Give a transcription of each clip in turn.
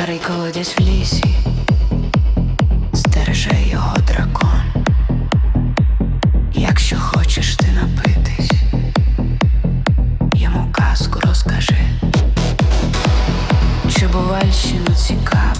старий колодязь в лісі, стереже його дракон. Якщо хочеш ти напитись, йому казку розкажи. Чи бувальщину цікаву,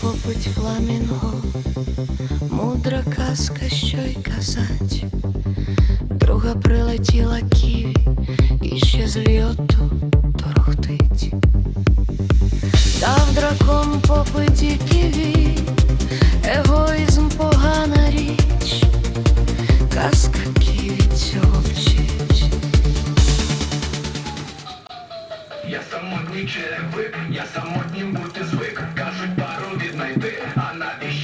попить фламінго, мудра казка, що й казать. Друга прилетіла ківі, і ще з льоту торохтить. Дав дракон попиті ківі, егоїзм погана річ, казка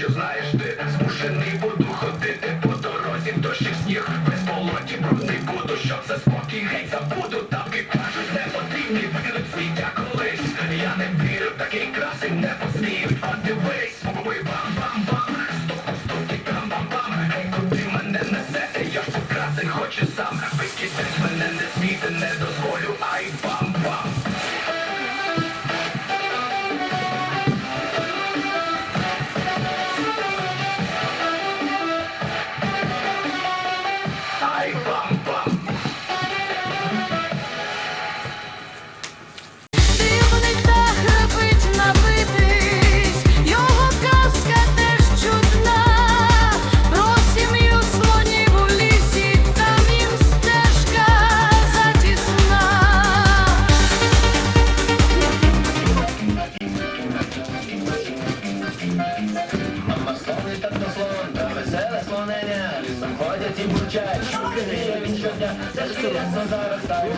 навіщо знаєш ти? Змушений буду ходити по дорозі, в дощ сніг, без полоті брудний буду, щоб за спокій геть забуду. Тавки кажуть, не потрібні викинуть сміття колись. Я не вірю, такий красень не посміють. А дивись, бум бам-бам-бам, стук стук і бам-бам-бам. Ей, куди мене несе? Я ж тут красень хочу сам. Викидать мене не смійте, не дозволю, ай бам-бам.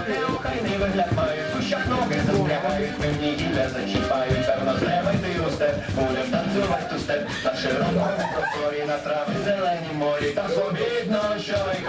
Неохайний вигляд мають, у ноги застрягають, певні гілля зачіпають, певно треба йти у степ, будем танцювати у на широкому просторі, на трави, зелені морі, там свобідно, що й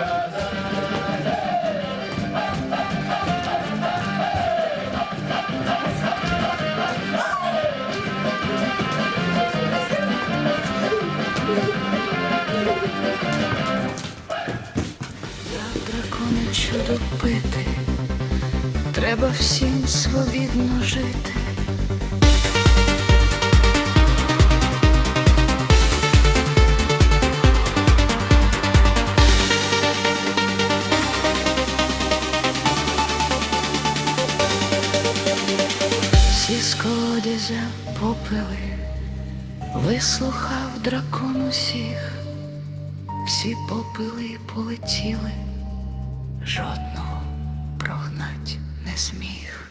всім свобідно жити. Всі з попили, вислухав дракон усіх, всі попили, і полетіли, жодного прогнать не зміг.